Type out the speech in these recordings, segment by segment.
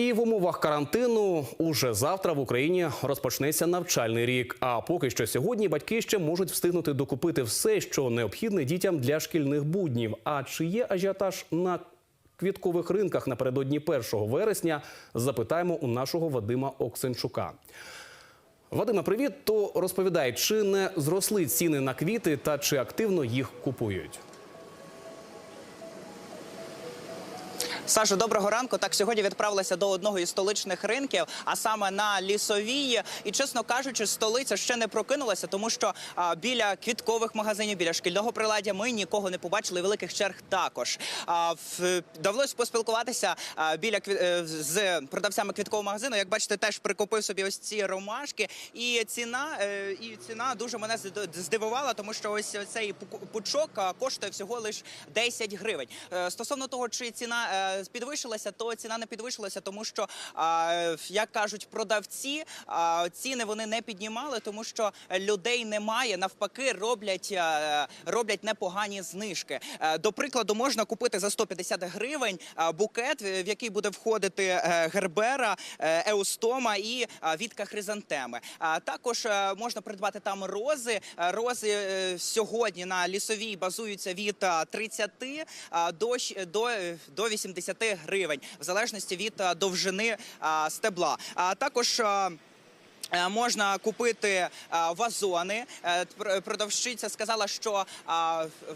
І в умовах карантину уже завтра в Україні розпочнеться навчальний рік. А поки що сьогодні батьки ще можуть встигнути докупити все, що необхідне дітям для шкільних буднів. А чи є ажіотаж на квіткових ринках напередодні 1 вересня? Запитаємо у нашого Вадима Оксенчука. Вадима, привіт. То розповідай, чи не зросли ціни на квіти та чи активно їх купують? Саша, доброго ранку. Так сьогодні відправилася до одного із столичних ринків, а саме на лісовій. І чесно кажучи, столиця ще не прокинулася, тому що а, біля квіткових магазинів, біля шкільного приладдя ми нікого не побачили. Великих черг також. А, в, довелось поспілкуватися а, біля е, з продавцями квіткового магазину. Як бачите, теж прикупив собі ось ці ромашки. І ціна, е, і ціна дуже мене зд- здивувала, тому що ось цей пучок коштує всього лише 10 гривень. Е, Стосовно того, чи ціна підвищилася, то ціна не підвищилася, тому що, як кажуть продавці, ціни вони не піднімали, тому що людей немає. Навпаки, роблять, е, роблять непогані знижки. Е, До прикладу, можна купити за 150 гривень е, букет, в який буде входити е, гербера, е, еустома і е, вітка хризантеми. Також е, можна придбати там рози. Е, Рози е, сьогодні на лісовій базуються від е, 30 е, до до, е, до 80 гривень, в залежності від е, довжини е, стебла. А також Е, Можна купити е, вазони. Е, Продавщиця сказала, що е,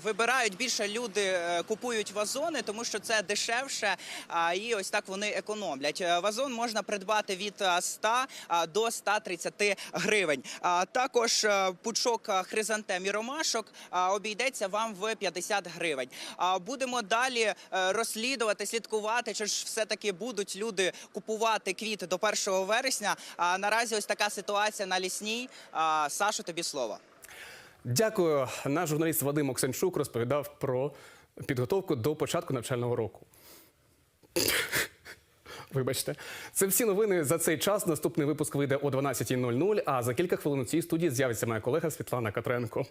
вибирають більше люди е, купують вазони, тому що це дешевше, і ось так вони економлять. Е, Вазон можна придбати від е, 100 е, до 130 гривень. Також е, пучок е, хризантем і ромашок е, обійдеться вам в 50 гривень. Будемо далі е, розслідувати, слідкувати, чи ж все таки будуть люди купувати квіти до 1 вересня. Наразі ось така ситуація на лісній. Сашу, тобі слово. Дякую. Наш журналіст Вадим Оксенчук розповідав про підготовку до початку навчального року. Вибачте, це всі новини за цей час. Наступний випуск вийде о 12.00, А за кілька хвилин у цій студії з'явиться моя колега Світлана Катренко.